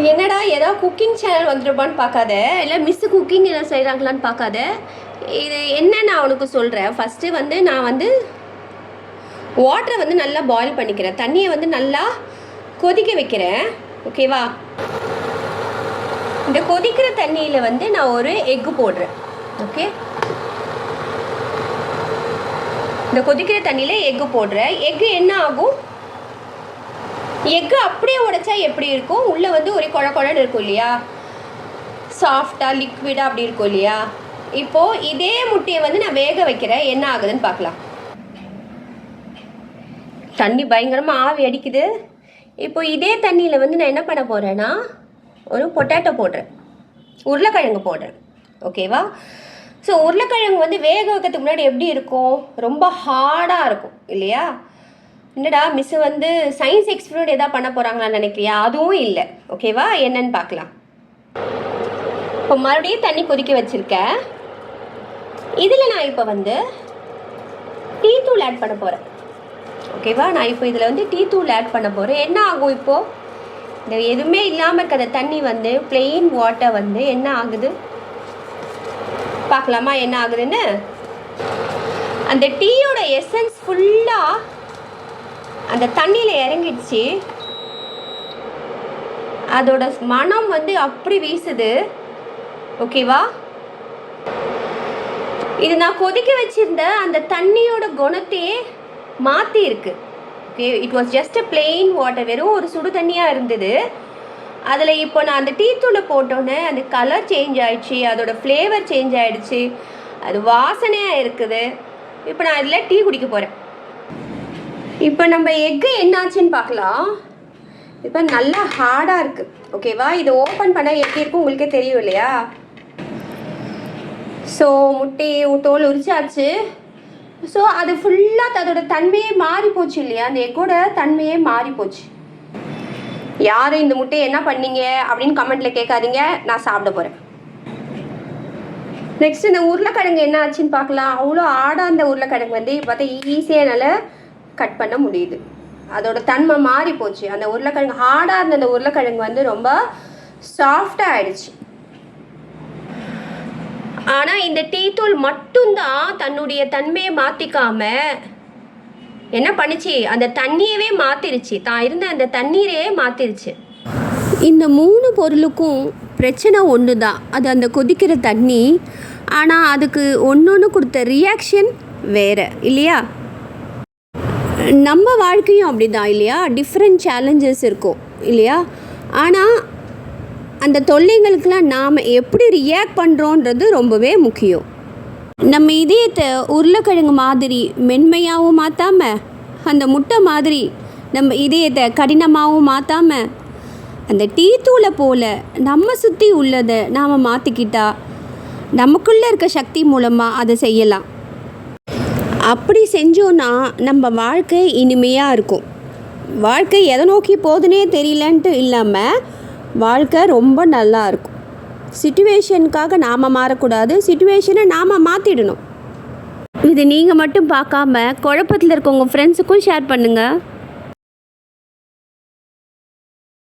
என்னடா ஏதாவது cooking channel வந்துருப்பான்னு பார்க்காத. இல்லை மிஸ்ஸு குக்கிங் என்ன செய்கிறாங்களான்னு பார்க்காத. இது என்ன நான் உனக்கு சொல்கிறேன் ஃபஸ்ட்டு வந்து நான் வந்து வாட்டரை வந்து நல்லா பாயில் பண்ணிக்கிறேன். தண்ணியை வந்து நல்லா கொதிக்க வைக்கிறேன். ஓகேவா இந்த கொதிக்கிற தண்ணியில் வந்து நான் ஒரு எக்கு போடுறேன். ஓகே இந்த கொதிக்கிற தண்ணியில் எக்கு போடுறேன். எக்கு என்ன ஆகும்? எக்கு அப்படியே உடைச்சா எப்படி இருக்கும்? உள்ளே வந்து ஒரு குழ குழன்னு இருக்கும் இல்லையா? சாஃப்டாக லிக்விடாக அப்படி இருக்கும் இல்லையா? இப்போது இதே முட்டையை வந்து நான் வேக வைக்கிறேன். என்ன ஆகுதுன்னு பார்க்கலாம். தண்ணி பயங்கரமாக ஆவி அடிக்குது. இப்போ இதே தண்ணியில் வந்து நான் என்ன பண்ண போகிறேன்னா ஒரு பொட்டேட்டோ போடுறேன். உருளைக்கிழங்கு போடுறேன். ஓகேவா ஸோ உருளைக்கிழங்கு வந்து வேக வைக்கிறதுக்கு முன்னாடி எப்படி இருக்கும்? ரொம்ப ஹார்டாக இருக்கும் இல்லையா? என்னடா மிஸ் வந்து சயின்ஸ் எக்ஸ்பிரிமெண்ட் எதாவது பண்ண போகிறாங்களான்னு நினைக்கிறியா? அதுவும் இல்லை. ஓகேவா என்னன்னு பார்க்கலாம். இப்போ மறுபடியும் தண்ணி கொதிக்க வச்சுருக்கேன் இதில் நான் இப்போ வந்து டீ தூள் ஆட் பண்ண போகிறேன் ஓகேவா நான் இப்போ இதில் வந்து டீ தூள் ஆட் பண்ண போகிறேன் என்ன ஆகும் இப்போது இந்த எதுவுமே இல்லாமல் இருக்கிற தண்ணி வந்து பிளெயின் வாட்டர் வந்து என்ன ஆகுது? பார்க்கலாமா? என்ன ஆகுதுன்னு? அந்த டீயோட எசன்ஸ் ஃபுல்லாக அந்த தண்ணியில் இறங்கிடுச்சு. அதோட மனம் வந்து அப்படி வீசுது. ஓகேவா இது நான் கொதிக்க வச்சிருந்த அந்த தண்ணியோட குணத்தையே மாற்றி இருக்கு okay it was just a plain water வெறும் ஒரு சுடு தண்ணியாக இருந்தது. அதில் இப்போ நான் அந்த டீ தூளை போட்டோன்னே அந்த கலர் சேஞ்ச் ஆயிடுச்சு அதோட ஃப்ளேவர் சேஞ்ச் ஆயிடுச்சு. அது வாசனையாக இருக்குது. இப்போ நான் இதில் டீ குடிக்க போகிறேன் இப்போ நம்ம எக்கு என்னாச்சுன்னு பார்க்கலாம். இப்போ நல்லா ஹார்டாக இருக்குது ஓகேவா இதை ஓப்பன் பண்ணால் எப்படி இருக்கும் உங்களுக்கே தெரியும் இல்லையா? ஸோ முட்டையை தோல் உரிச்சாச்சு. ஸோ அது ஃபுல்லாக அதோட தன்மையே மாறி போச்சு இல்லையா? அந்த எக்கோட தன்மையே மாறி போச்சு. யார் இந்த முட்டையை என்ன பண்ணீங்க அப்படின்னு கமெண்ட்டில் கேட்காதீங்க. நான் சாப்பிட போகிறேன் நெக்ஸ்ட் இந்த உருளைக்கிழங்கு என்ன ஆச்சுன்னு பார்க்கலாம். அவ்வளோ ஆடாக அந்த உருளைக்கிழங்கு வந்து பார்த்தா ஈஸியாக என்னால் கட் பண்ண முடியுது. அதோட தன்மை மாறி போச்சு. அந்த உருளைக்கிழங்கு ஹார்டாக இருந்த அந்த உருளைக்கிழங்கு வந்து ரொம்ப சாஃப்டாக ஆயிடுச்சு. ஆனால் இந்த டீ தூள் மட்டும்தான் தன்னுடைய தன்மையை மாற்றிக்காம என்ன பண்ணுச்சு? அந்த தண்ணியவே மாற்றிருச்சு தான் இருந்த அந்த தண்ணீரையே மாற்றிருச்சு இந்த மூணு பொருளுக்கும் பிரச்சனை ஒன்று தான் அது அந்த கொதிக்கிற தண்ணி. ஆனால் அதுக்கு ஒன்று ஒன்று கொடுத்த ரியாக்ஷன் வேறு இல்லையா? நம்ம வாழ்க்கையும் அப்படி தான் இல்லையா? டிஃப்ரெண்ட் சேலஞ்சஸ் இருக்கும் இல்லையா? ஆனால் அந்த தொல்லைங்களுக்கெல்லாம் நாம் எப்படி ரியாக்ட் பண்ணுறோன்றது ரொம்பவே முக்கியம். நம்ம இதயத்தை உருளைக்கிழங்கு மாதிரி மென்மையாகவும் மாற்றாம அந்த முட்டை மாதிரி நம்ம இதயத்தை கடினமாகவும் மாற்றாம அந்த டீ தூளை போல் நம்ம சுற்றி உள்ளதை நாம் மாற்றிக்கிட்டா நமக்குள்ளே இருக்க சக்தி மூலமாக அதை செய்யலாம். அப்படி செஞ்சோன்னா நம்ம வாழ்க்கை இனிமையாக இருக்கும். வாழ்க்கை எதை நோக்கி போகுதுன்னே தெரியலன்ட்டு இல்லாமல் வாழ்க்கை ரொம்ப நல்லா இருக்கும். சுச்சுவேஷனுக்காக நாம் மாறக்கூடாது. சுச்சுவேஷனை நாம் மாற்றிடணும் இது நீங்கள் மட்டும் பார்க்காம குழப்பத்தில் இருக்கவங்க ஃப்ரெண்ட்ஸுக்கும் ஷேர் பண்ணுங்கள்